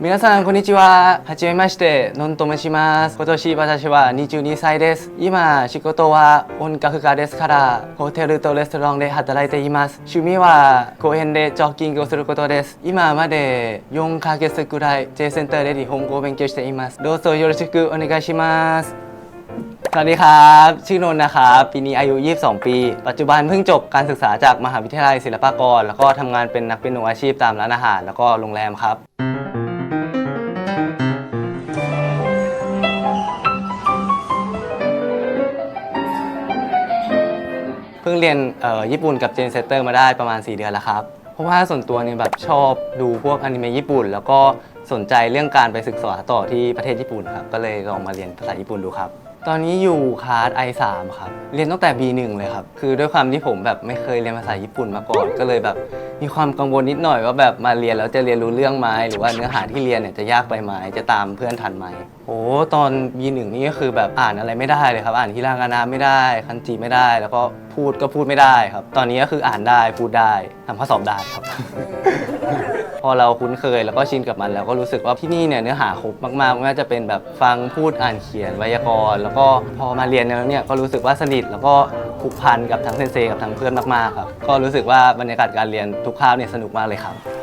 皆さんこんにちは。はじめまして、のんと申します。今年私は22歳です。今、仕事は音楽家ですから、ホテルとレストランで働いています。趣味は公園でジョギングをすることです。今まで4ヶ月くらい J センターで日本語を勉強しています。どうぞよろしくお願いします。สวัสดีครับ ชื่อนนท์นะครับ ปีนี้อายุ 22 ปี ปัจจุบันเพิ่งจบการศึกษาจากมหาวิทยาลัยศิลปากร แล้วก็ทำงานเป็นนักเป็นโนอาชีพตามร้านอาหาร แล้วก็โรงแรมครับ เพิ่งเรียนญี่ปุ่นกับเจนเซตเตอร์มาได้ประมาณ 4 เดือนแล้วครับ เพราะว่าส่วนตัวเนี่ยแบบชอบดูพวกอนิเมะญี่ปุ่น แล้วก็สนใจเรื่องการไปศึกษาต่อที่ประเทศญี่ปุ่นครับ ก็เลยลองมาเรียนภาษาญี่ปุ่นดูครับ ตอนนี้อยู่คลาส I3 ครับ เรียนตั้งแต่ B1 เลยครับ คือด้วยความที่ผมแบบไม่เคยเรียนภาษาญี่ปุ่นมาก่อน ก็เลยแบบ มีความกังวลนิดหน่อยว่าแบบมาเรียนแล้วจะเรียนรู้เรื่องไหมหรือว่าเนื้อหาที่เรียนเนี่ยจะยากไปไหมจะตามเพื่อนทันไหมโอ้ตอนวีหนึ่งนี่ก็คือแบบอ่านอะไรไม่ได้เลยครับ อ่านฮิรางานาไม่ได้คันจิไม่ได้ แล้วก็พูดก็พูดไม่ได้ครับ ตอนนี้ก็คืออ่านได้พูดได้ทำข้อสอบได้ครับ อเราคุ้นเคย แล้วก็ชินกับมันแล้วก็รู้สึกว่าที่นี่เนี่ยเนื้อหาครบมากๆไม่ว่าจะเป็นแบบฟังพูดอ่านเขียนไวยากรณ์แล้วก็พอมาเรียนแล้วเนี่ยก็รู้สึกว่าสนิทแล้วก็ผูกพันกับทั้งเซนเซกับทั้งเพื่อนมากๆครับก็รู้สึกว่าบรรยากาศการเรียนทุกคาบเนี่ยสนุกมากเลยครับ